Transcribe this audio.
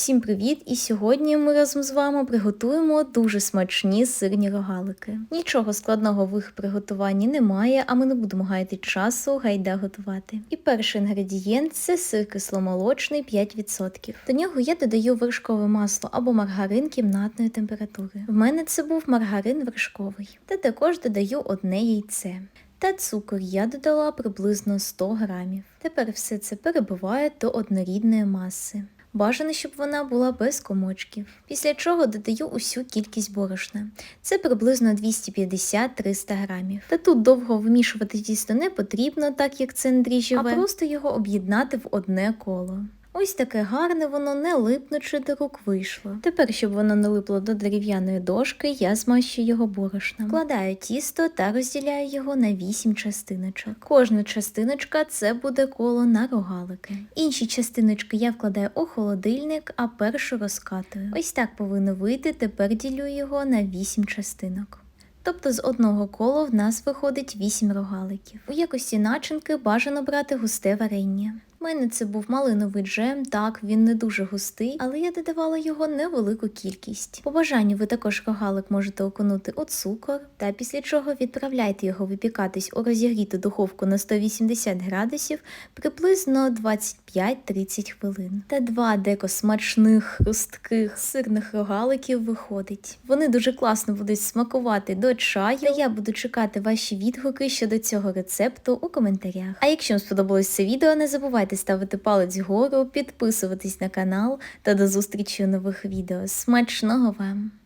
Всім привіт! І сьогодні ми разом з вами приготуємо дуже смачні сирні рогалики. Нічого складного в їх приготуванні немає, а ми не будемо гаяти часу, гайда готувати. І перший інгредієнт це сир кисломолочний 5%. До нього я додаю вершкове масло або маргарин кімнатної температури. В мене це був маргарин вершковий. Та також додаю одне яйце. Та цукор я додала приблизно 100 грамів. Тепер все це перебиваю до однорідної маси. Бажано, щоб вона була без комочків. Після чого додаю усю кількість борошна. Це приблизно 250-300 грамів. Та тут довго вмішувати тісто не потрібно, так як це не дріжджове, а просто його об'єднати в одне коло. Ось таке гарне воно не липнучи до рук вийшло. Тепер, щоб воно не липло до дерев'яної дошки, я змащую його борошном. Вкладаю тісто та розділяю його на 8 частиночок. Кожна частиночка це буде коло на рогалики. Інші частиночки я вкладаю у холодильник, а першу розкатую. Ось так повинно вийти. Тепер ділю його на 8 частинок. Тобто з одного кола в нас виходить 8 рогаликів. У якості начинки бажано брати густе варення. У мене це був малиновий джем, так він не дуже густий, але я додавала його невелику кількість. По бажанню ви також рогалик можете окунути у цукор, та після чого відправляйте його випікатись у розігріту духовку на 180 градусів приблизно 25-30 хвилин. Та два деко смачних, хрустких сирних рогаликів виходить. Вони дуже класно будуть смакувати до чаю. Та я буду чекати ваші відгуки щодо цього рецепту у коментарях. А якщо вам сподобалось це відео, не забувайте ставити палець вгору, підписуватись на канал та до зустрічі у нових відео. Смачного вам!